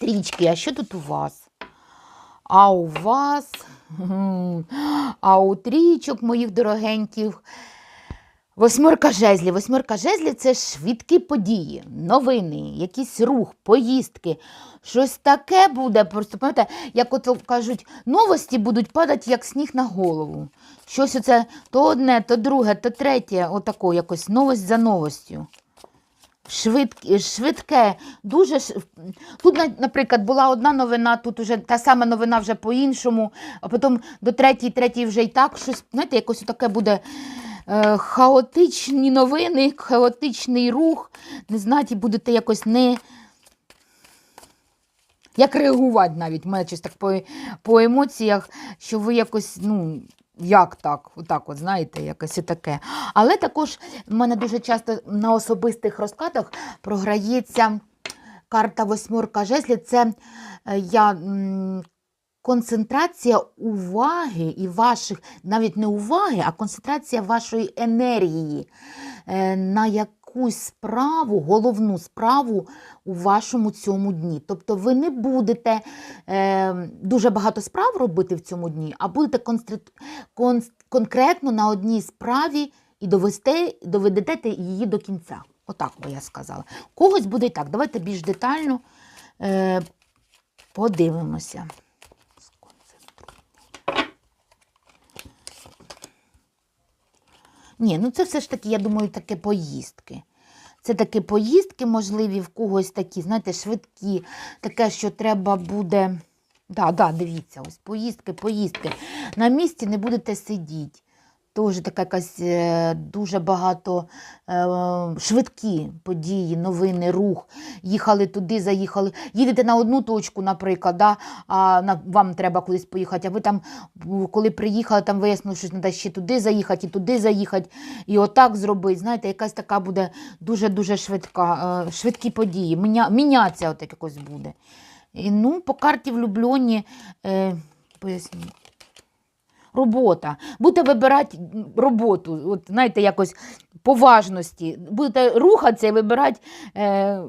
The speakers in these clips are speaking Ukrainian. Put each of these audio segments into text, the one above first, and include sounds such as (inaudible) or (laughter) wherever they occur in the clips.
Трічки, а що тут у вас? А у вас, (laughs) а у трічок моїх дорогеньких. Восьмерка жезлів. Восьмерка жезлів це швидкі події, новини, якийсь рух, поїздки. Щось таке буде. Просто пам'ятаєте, як от кажуть, новості будуть падати, як сніг на голову. Щось оце то одне, то друге, то третє, отако якось новость за новостю. Швидке, швидке, дуже ш- тут, наприклад, була одна новина, тут уже та сама новина вже по-іншому, а потім до третій, третій вже і так щось, знаєте, якось таке буде е, хаотичні новини, хаотичний рух. Не знаєте, будете якось не. Як реагувати навіть, у так по, по емоціях, що ви якось, ну, як так, отак, от, знаєте, якось і таке. Але також в мене дуже часто на особистих розкладах програється карта восьмерка жезлі. Це е, я, концентрація уваги і ваших, навіть не уваги, а концентрація вашої енергії на на якусь справу, головну справу у вашому цьому дні. Тобто ви не будете е, дуже багато справ робити в цьому дні, а будете кон- конкретно на одній справі і довести, доведете її до кінця. Отак би я сказала. Когось буде і так. Давайте більш детально е, подивимося. Ні, ну це все ж таки, я думаю, таке поїздки. Це такі поїздки, можливі, в когось такі, знаєте, швидкі, таке, що треба буде. Да, да, дивіться, ось поїздки, поїздки. На місці не будете сидіти. Теж така якась е, дуже багато е, швидкі події, новини, рух. Їхали туди, заїхали. Їдете на одну точку, наприклад, да, а вам треба кудись поїхати, а ви там, коли приїхали, там вияснили, що треба ще туди заїхати, і туди заїхати, і отак зробити. Знаєте, якась така буде дуже-дуже швидка, е, швидкі події. Міня, мінятися отак якось буде. І, ну, по карті влюблені, е, поясню. Робота. Будете вибирати роботу, от, знаєте, якось по важності. Будете рухатися і вибирати, е,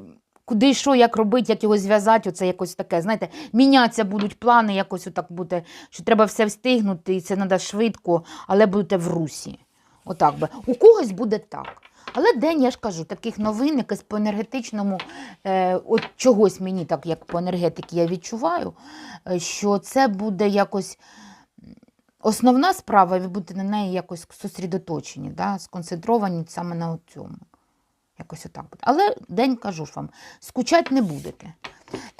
куди що, як робити, як його зв'язати. Оце якось таке. Знаєте, мінятися будуть плани, якось отак буде, що треба все встигнути, і це треба швидко, але будете в русі. Отак би. У когось буде так. Але день, я ж кажу, таких новин, якось по енергетичному, е, от чогось мені, так як по енергетиці я відчуваю, е, що це буде якось основна справа, ви будете на неї якось сосредоточені, да, сконцентровані саме на цьому. Якось отак буде. Але день кажу ж вам, скучати не будете.